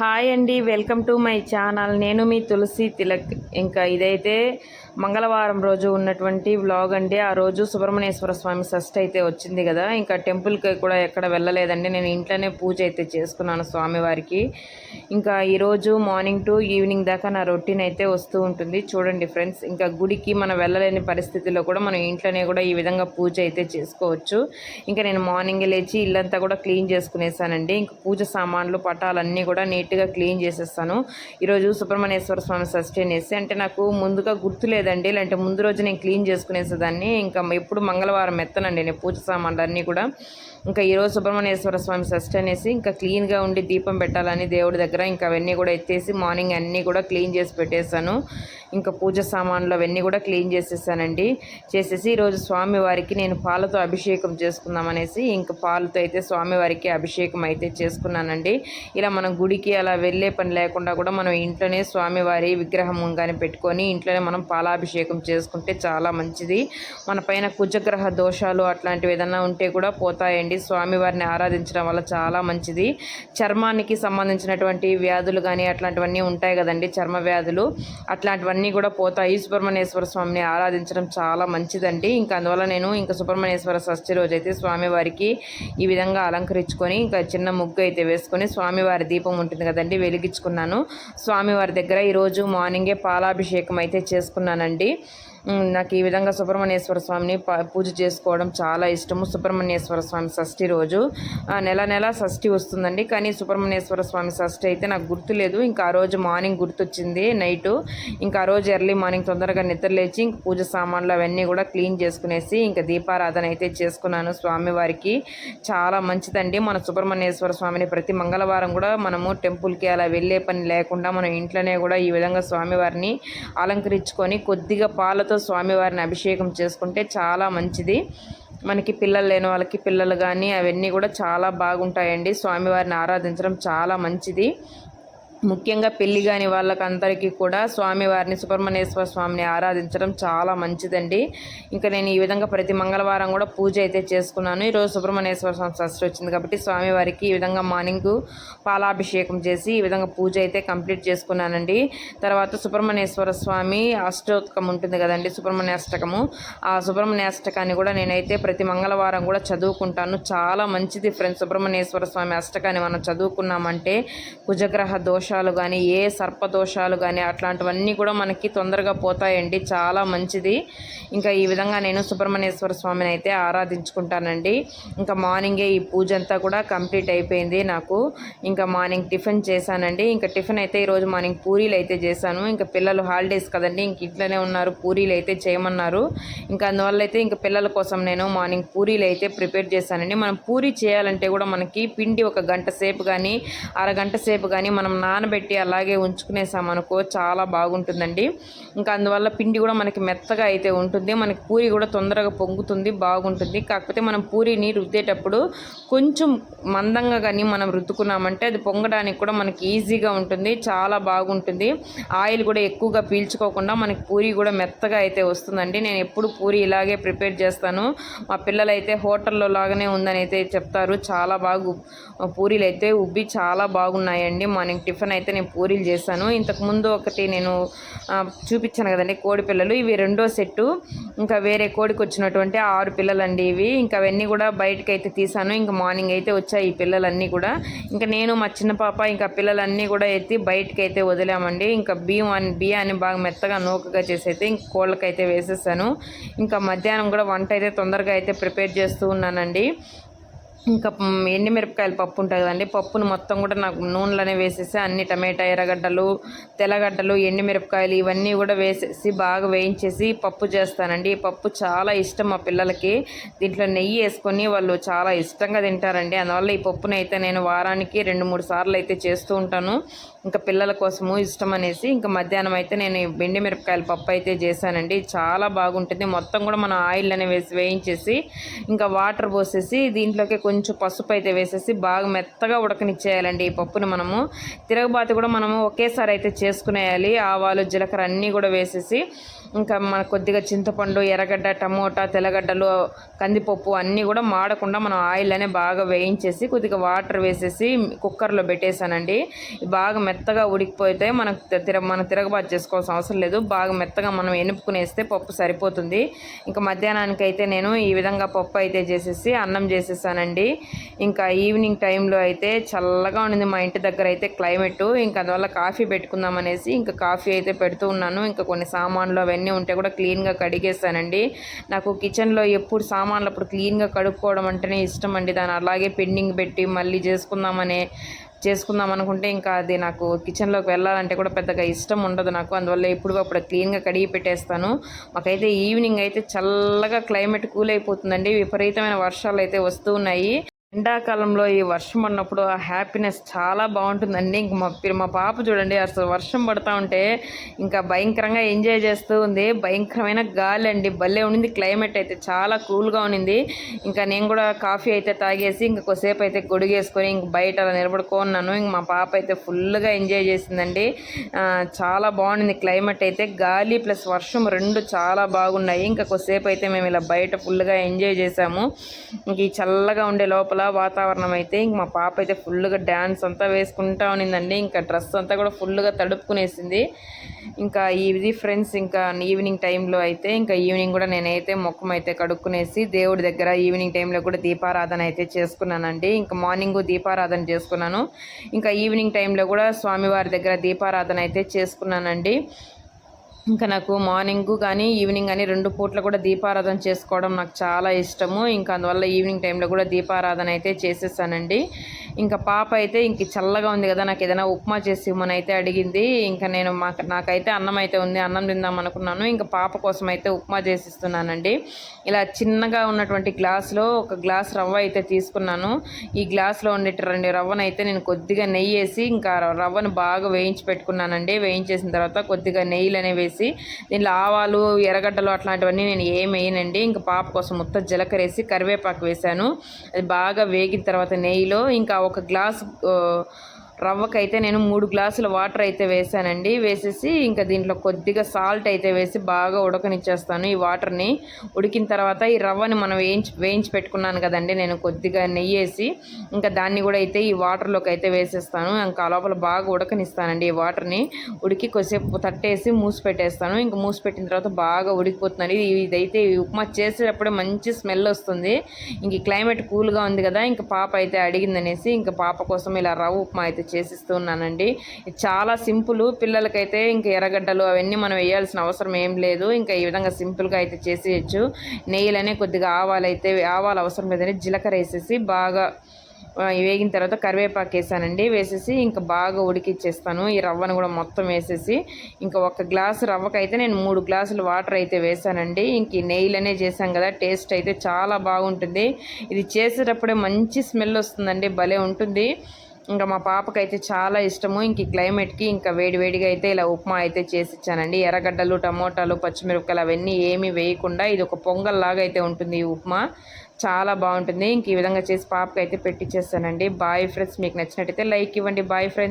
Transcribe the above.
Hi అండి welcome to my channel. నేను మీ తులసి తిలక్. ఇంకా ఇదైతే మంగళవారం రోజు ఉన్నటువంటి వ్లాగ్ అండి. ఆ రోజు సుబ్రహ్మణ్యేశ్వర స్వామి షష్ఠి అయితే వచ్చింది కదా. ఇంకా టెంపుల్కి కూడా ఎక్కడ వెళ్ళలేదండి. నేను ఇంట్లోనే పూజ అయితే చేసుకున్నాను స్వామివారికి. ఇంకా ఈరోజు మార్నింగ్ టు ఈవినింగ్ దాకా నా రొటీన్ అయితే వస్తూ ఉంటుంది. చూడండి ఫ్రెండ్స్ ఇంకా గుడికి మనం వెళ్ళలేని పరిస్థితిలో కూడా మనం ఇంట్లోనే కూడా ఈ విధంగా పూజ అయితే చేసుకోవచ్చు. ఇంకా నేను మార్నింగ్ లేచి ఇల్లంతా కూడా క్లీన్ చేసుకునేసానండి. ఇంకా పూజ సామాన్లు పటాలన్నీ కూడా నీట్గా క్లీన్ చేసేస్తాను. ఈరోజు సుబ్రహ్మణ్యేశ్వర స్వామి షష్ఠి అనేసి అంటే నాకు ముందుగా గుర్తు లేదండి లేదంటే ముందు రోజు నేను క్లీన్ చేసుకునేసేదాన్ని. ఇంకా ఎప్పుడు మంగళవారం ఎత్తనండి నేను పూజ సామాన్లు అన్నీ కూడా. ఇంకా ఈరోజు సుబ్రహ్మణ్యేశ్వర స్వామి షష్ఠి అనేసి ఇంకా క్లీన్గా ఉండి దీపం పెట్టాలని దేవుడి దగ్గర ఇంకా అవన్నీ కూడా ఎత్తేసి మార్నింగ్ అన్నీ కూడా క్లీన్ చేసి పెట్టేశాను. ఇంకా పూజ సామాన్లు అవన్నీ కూడా క్లీన్ చేసేసానండి. చేసేసి ఈరోజు స్వామివారికి నేను పాలతో అభిషేకం చేసుకుందామనేసి ఇంకా పాలతో అయితే స్వామివారికి అభిషేకం అయితే చేసుకున్నానండి. ఇలా మనం గుడికి అలా వెళ్ళే పని లేకుండా కూడా మనం ఇంట్లోనే స్వామివారి విగ్రహం కానీ పెట్టుకొని ఇంట్లోనే మనం పాలాభిషేకం చేసుకుంటే చాలా మంచిది. మన పైన కుజగ్రహ దోషాలు అట్లాంటివి ఏదన్నా ఉంటే కూడా పోతాయండి. స్వామివారిని ఆరాధించడం వల్ల చాలా మంచిది. చర్మానికి సంబంధించినటువంటి వ్యాధులు కానీ అట్లాంటివన్నీ ఉంటాయి కదండి. చర్మ వ్యాధులు అట్లాంటివన్నీ కూడా పోతాయి. సుబ్రహ్మణ్యేశ్వర స్వామిని ఆరాధించడం చాలా మంచిదండి. ఇంకా అందువల్ల నేను ఇంకా సుబ్రహ్మణ్యేశ్వర షష్ఠి రోజు అయితే స్వామివారికి ఈ విధంగా అలంకరించుకొని ఇంకా చిన్న ముగ్గు అయితే వేసుకొని స్వామివారి దీపం ఉంటుంది కదండి వెలిగించుకున్నాను. స్వామివారి దగ్గర ఈరోజు మార్నింగే పాలాభిషేకం అయితే చేసుకున్నానండి. నాకు ఈ విధంగా సుబ్రహ్మణ్యేశ్వర స్వామిని ప- పూజ చేసుకోవడం చాలా ఇష్టము. సుబ్రహ్మణ్యేశ్వర స్వామి షష్ఠి రోజు. ఆ, నెల నెల షష్ఠి వస్తుందండి. కానీ సుబ్రహ్మణ్యేశ్వర స్వామి షష్ఠి అయితే నాకు గుర్తులేదు ఇంకా ఆ రోజు మార్నింగ్ గుర్తొచ్చింది నైట్. ఇంకా ఆ రోజు ఎర్లీ మార్నింగ్ తొందరగా నిద్రలేచి ఇంక పూజ సామాన్లు అవన్నీ కూడా క్లీన్ చేసుకునేసి ఇంకా దీపారాధన అయితే చేసుకున్నాను స్వామివారికి. చాలా మంచిదండి. మన సుబ్రహ్మణ్యేశ్వర స్వామిని ప్రతి మంగళవారం కూడా మనము టెంపుల్కి అలా వెళ్ళే పని లేకుండా మనం ఇంట్లోనే కూడా ఈ విధంగా స్వామివారిని అలంకరించుకొని కొద్దిగా పాలతో స్వామివారిని అభిషేకం చేసుకుంటే చాలా మంచిది. మనకి పిల్లలు లేని వాళ్ళకి పిల్లలు కానీ అవన్నీ కూడా చాలా బాగుంటాయండి. స్వామివారిని ఆరాధించడం చాలా మంచిది. ముఖ్యంగా పెళ్ళి కాని వాళ్ళకందరికీ కూడా స్వామివారిని సుబ్రహ్మణ్యేశ్వర స్వామిని ఆరాధించడం చాలా మంచిదండి. ఇంకా నేను ఈ విధంగా ప్రతి మంగళవారం కూడా పూజ అయితే చేసుకున్నాను. ఈరోజు సుబ్రహ్మణ్యేశ్వర స్వామి షష్ఠి వచ్చింది కాబట్టి స్వామివారికి ఈ విధంగా మార్నింగ్ పాలాభిషేకం చేసి ఈ విధంగా పూజ అయితే కంప్లీట్ చేసుకున్నానండి. తర్వాత సుబ్రహ్మణ్యేశ్వర స్వామి అష్టోత్కం ఉంటుంది కదండి సుబ్రహ్మణ్యాష్టకము. ఆ సుబ్రహ్మణ్యాష్టకాన్ని కూడా నేనైతే ప్రతి మంగళవారం కూడా చదువుకుంటాను. చాలా మంచిది ఫ్రెండ్స్ సుబ్రహ్మణ్యేశ్వర స్వామి అష్టకాన్ని మనం చదువుకున్నామంటే కుజగ్రహ దోషాలు కానీ ఏ సర్పదోషాలు కానీ అట్లాంటివన్నీ కూడా మనకి తొందరగా పోతాయండి. చాలా మంచిది. ఇంకా ఈ విధంగా నేను సుబ్రహ్మణ్యేశ్వర స్వామిని అయితే ఆరాధించుకుంటానండి. ఇంకా మార్నింగే ఈ పూజ అంతా కూడా కంప్లీట్ అయిపోయింది నాకు. ఇంకా మార్నింగ్ టిఫిన్ చేశానండి. ఇంకా టిఫిన్ అయితే ఈరోజు మార్నింగ్ పూరీలు అయితే చేశాను. ఇంకా పిల్లలు హాలిడేస్ కదండి ఇంక ఇంట్లోనే ఉన్నారు పూరీలు అయితే చేయమన్నారు. ఇంకా అందువల్ల అయితే ఇంకా పిల్లల కోసం నేను మార్నింగ్ పూరీలు అయితే ప్రిపేర్ చేశానండి. మనం పూరీ చేయాలంటే కూడా మనకి పిండి ఒక గంట సేపు కానీ అరగంట సేపు కానీ మనం నానబెట్టి అలాగే ఉంచుకునేసామనుకో చాలా బాగుంటుందండి. ఇంకా అందువల్ల పిండి కూడా మనకి మెత్తగా అయితే ఉంటుంది. మనకి పూరి కూడా తొందరగా పొంగుతుంది బాగుంటుంది. కాకపోతే మనం పూరిని రుద్దేటప్పుడు కొంచెం మందంగా కానీ మనం రుద్దుకున్నామంటే అది పొంగడానికి కూడా మనకి ఈజీగా ఉంటుంది. చాలా బాగుంటుంది. ఆయిల్ కూడా ఎక్కువగా పీల్చుకోకుండా మనకి పూరి కూడా మెత్తగా అయితే వస్తుందండి. నేను ఎప్పుడు పూరి ఇలాగే ప్రిపేర్ చేస్తాను. మా పిల్లలు అయితే హోటల్లో లాగానే ఉందని అయితే చెప్తారు. చాలా బాగా పూరీలు అయితే ఉబ్బి చాలా బాగున్నాయండి. మార్నింగ్ టిఫిన్ అయితే నేను పూరీలు చేశాను. ఇంతకుముందు ఒకటి నేను చూపించాను కదండి కోడి పిల్లలు. ఇవి రెండో సెట్టు. ఇంకా వేరే కోడికి వచ్చినటువంటి ఆరు పిల్లలండి ఇవి. ఇంకా అవన్నీ కూడా బయటకు అయితే తీసాను ఇంకా మార్నింగ్ అయితే వచ్చాయి ఈ పిల్లలన్నీ కూడా. ఇంకా నేను మా చిన్న పాప ఇంకా పిల్లలన్నీ కూడా ఎత్తి బయటకు అయితే వదిలామండి. ఇంకా బియ్యం అని బియ్యాన్ని బాగా మెత్తగా నూకగా చేసి అయితే ఇంక కోళ్ళకైతే వేసేసాను. ఇంకా మధ్యాహ్నం కూడా వంట అయితే తొందరగా అయితే ప్రిపేర్ చేస్తూ ఉన్నానండి. ఇంకా ఎండిమిరపకాయల పప్పు ఉంటుంది కదండి. పప్పును మొత్తం కూడా నాకు నూనెలోనే వేసేసి అన్ని టమాటా ఎర్రగడ్డలు తెల్లగడ్డలు ఎండిమిరపకాయలు ఇవన్నీ కూడా వేసేసి బాగా వేయించేసి పప్పు చేస్తానండి. ఈ పప్పు చాలా ఇష్టం మా పిల్లలకి. దీంట్లో నెయ్యి వేసుకొని వాళ్ళు చాలా ఇష్టంగా తింటారండి. అందువల్ల ఈ పప్పునైతే అయితే నేను వారానికి రెండు మూడు సార్లు అయితే చేస్తూ ఉంటాను. ఇంకా పిల్లల కోసము ఇష్టం అనేసి ఇంకా మధ్యాహ్నం అయితే నేను బెండి మిరపకాయల పప్పు అయితే చేశానండి. చాలా బాగుంటుంది. మొత్తం కూడా మనం ఆయిల్ అనే వేసి వేయించేసి ఇంకా వాటర్ పోసేసి దీంట్లోకి కొంచెం పసుపు అయితే వేసేసి బాగా మెత్తగా ఉడకనిచ్చేయాలండి ఈ పప్పుని మనము. తిరగబాతి కూడా మనము ఒకేసారి అయితే చేసుకునేయాలి. ఆవాలు జీలకర్ర అన్నీ కూడా వేసేసి ఇంకా మన కొద్దిగా చింతపండు ఎర్రగడ్డ టమోటా తెల్లగడ్డలు కందిపప్పు అన్నీ కూడా మాడకుండా మనం ఆయిల్ అనే బాగా వేయించేసి కొద్దిగా వాటర్ వేసేసి కుక్కర్లో పెట్టేశానండి. బాగా మెత్తగా ఉడికిపోతే మనకు తిర మనం తిరగబాటు చేసుకోవాల్సిన అవసరం లేదు. బాగా మెత్తగా మనం ఎనుపుకునేస్తే పప్పు సరిపోతుంది. ఇంకా మధ్యాహ్నానికి అయితే నేను ఈ విధంగా పప్పు అయితే చేసేసి అన్నం చేసేసానండి. ఇంకా ఈవినింగ్ టైంలో అయితే చల్లగా ఉండింది మా ఇంటి దగ్గర అయితే క్లైమేట్. ఇంకా అందువల్ల కాఫీ పెట్టుకుందాం అనేసి ఇంకా కాఫీ అయితే పెడుతూ ఉన్నాను. ఇంకా కొన్ని సామాన్లు అవన్నీ ఉంటే కూడా క్లీన్గా కడిగేస్తానండి నాకు కిచెన్లో ఎప్పుడు సామాన్లు అప్పుడు క్లీన్గా కడుక్కోవడం అంటేనే ఇష్టం అండి. దాన్ని అలాగే పెండింగ్ పెట్టి మళ్ళీ చేసుకుందామనే చేసుకుందాం అనుకుంటే ఇంకా అది నాకు కిచెన్లోకి వెళ్ళాలంటే కూడా పెద్దగా ఇష్టం ఉండదు నాకు. అందువల్ల ఎప్పుడు అప్పుడు క్లీన్గా కడిగి పెట్టేస్తాను. మాకైతే ఈవినింగ్ అయితే చల్లగా క్లైమేట్ కూల్ అయిపోతుందండి. విపరీతమైన వర్షాలు అయితే వస్తూ ఉన్నాయి. ఎండాకాలంలో ఈ వర్షం పడినప్పుడు ఆ హ్యాపీనెస్ చాలా బాగుంటుందండి. ఇంక మా మా పాప చూడండి అసలు వర్షం పడతా ఉంటే ఇంకా భయంకరంగా ఎంజాయ్ చేస్తూ ఉంది. భయంకరమైన గాలి అండి. భలే ఉండింది క్లైమేట్ అయితే చాలా కూల్గా ఉన్నింది. ఇంకా నేను కూడా కాఫీ అయితే తాగేసి ఇంకా కొద్దిసేపు అయితే గొడుగేసుకొని ఇంక బయట అలా నిలబడుకున్నాను. ఇంక మా పాప అయితే ఫుల్గా ఎంజాయ్ చేసిందండి. చాలా బాగుండింది క్లైమేట్ అయితే గాలి ప్లస్ వర్షం రెండు చాలా బాగున్నాయి. ఇంకా కొద్దిసేపు అయితే మేము ఇలా బయట ఫుల్గా ఎంజాయ్ చేసాము. ఇంక ఈ చల్లగా ఉండే లోపల వాతావరణం అయితే ఇంక మా పాప అయితే ఫుల్గా డ్యాన్స్ అంతా వేసుకుంటా ఉన్నిందండి. ఇంకా డ్రెస్ అంతా కూడా ఫుల్గా తడుపుకునేసింది. ఇంకా ఇది ఫ్రెండ్స్ ఇంకా ఈవినింగ్ టైంలో అయితే ఇంకా ఈవినింగ్ కూడా నేనైతే ముఖం అయితే కడుక్కునేసి దేవుడి దగ్గర ఈవినింగ్ టైంలో కూడా దీపారాధన అయితే చేసుకున్నానండి. ఇంకా మార్నింగ్ దీపారాధన చేసుకున్నాను. ఇంకా ఈవినింగ్ టైంలో కూడా స్వామివారి దగ్గర దీపారాధన అయితే చేసుకున్నానండి. ఇంకా నాకు మార్నింగ్ కానీ ఈవినింగ్ కానీ రెండు పూట్ల కూడా దీపారాధన చేసుకోవడం నాకు చాలా ఇష్టము. ఇంకా అందువల్ల ఈవినింగ్ టైంలో కూడా దీపారాధన అయితే చేసేసానండి. ఇంకా పాప అయితే ఇంక చల్లగా ఉంది కదా నాకు ఏదైనా ఉప్మా చేసి ఇవ్వమని అయితే అడిగింది. ఇంకా నేను మాకు నాకైతే అన్నం అయితే ఉంది అన్నం తిందాం అనుకున్నాను. ఇంకా పాప కోసం అయితే ఉప్మా చేసిస్తున్నానండి ఇలా చిన్నగా ఉన్నటువంటి గ్లాస్లో ఒక గ్లాస్ రవ్వ అయితే తీసుకున్నాను. ఈ గ్లాస్లో ఉండే రవ్వను అయితే నేను కొద్దిగా నెయ్యి వేసి ఇంకా రవ్వను బాగా వేయించి పెట్టుకున్నానండి. వేయించేసిన తర్వాత కొద్దిగా నెయ్యిలు అనేవి వేసి దీనిలో ఆవాలు ఎర్రగడ్డలు అట్లాంటివన్నీ నేను ఏం వేయనండి. ఇంకా పాప కోసం మొత్తం జీలకర్ర వేసి కరివేపాకు వేశాను. అది బాగా వేగిన తర్వాత నెయ్యిలో ఇంకా ఒక గ్లాస్ రవ్వకైతే నేను మూడు గ్లాసుల వాటర్ అయితే వేసానండి వేసేసి ఇంకా దీంట్లో కొద్దిగా సాల్ట్ అయితే వేసి బాగా ఉడకనిచ్చేస్తాను ఈ వాటర్ని. ఉడికిన తర్వాత ఈ రవ్వని మనం వేయించి వేయించి పెట్టుకున్నాను కదండి నేను కొద్దిగా నెయ్యి వేసి ఇంకా దాన్ని కూడా అయితే ఈ వాటర్లోకి అయితే వేసేస్తాను. ఇంకా లోపల బాగా ఉడకనిస్తానండి ఈ వాటర్ని. ఉడికి కొద్దిసేపు తట్టేసి మూసి పెట్టేస్తాను. ఇంకా మూసి పెట్టిన తర్వాత బాగా ఉడికిపోతుందండి. ఇది- ఇదైతే ఈ ఉప్మా చేసేటప్పుడే మంచి స్మెల్ వస్తుంది. ఇంక క్లైమేట్ కూల్గా ఉంది కదా ఇంకా పాప అయితే అడిగిందనేసి ఇంకా పాప కోసం ఇలా రవ్వ ఉప్మా అయితే చేసిస్తూ ఉన్నానండి చాలా సింపుల్. పిల్లలకైతే ఇంకా ఎర్రగడ్డలు అవన్నీ మనం వేయాల్సిన అవసరం ఏం లేదు. ఇంకా ఈ విధంగా సింపుల్గా అయితే చేసేయచ్చు. నెయ్యిలనే కొద్దిగా ఆవాలు అయితే ఆవాలు అవసరం లేదని జీలకర్ర వేసేసి బాగా వేగిన తర్వాత కరివేపాకు వేసానండి. వేసేసి ఇంకా బాగా ఉడికిచ్చేస్తాను. ఈ రవ్వను కూడా మొత్తం వేసేసి ఇంకా ఒక గ్లాసు రవ్వకైతే నేను మూడు గ్లాసులు వాటర్ అయితే వేసానండి. ఇంక ఈ నెయ్యిలనే చేశాం కదా టేస్ట్ అయితే చాలా బాగుంటుంది. ఇది చేసేటప్పుడే మంచి స్మెల్ వస్తుందండి. భలే ఉంటుంది. ఇంకా మా పాపకైతే చాలా ఇష్టము. ఇంక క్లైమేట్కి ఇంకా వేడివేడిగా అయితే ఇలా ఉప్మా అయితే చేసి ఇచ్చానండి ఎర్రగడ్డలు టమోటాలు పచ్చిమిరపకాయలు అవన్నీ ఏమీ వేయకుండా ఇది ఒక పొంగల్ లాగా అయితే ఉంటుంది ఈ ఉప్మా. చాలా బాగుంటుంది. ఇంక ఈ విధంగా చేసి పాపకి అయితే పెట్టిచ్చేస్తానండి. బాయ్ ఫ్రెండ్స్ మీకు నచ్చినట్టయితే లైక్ ఇవ్వండి. Bye friends.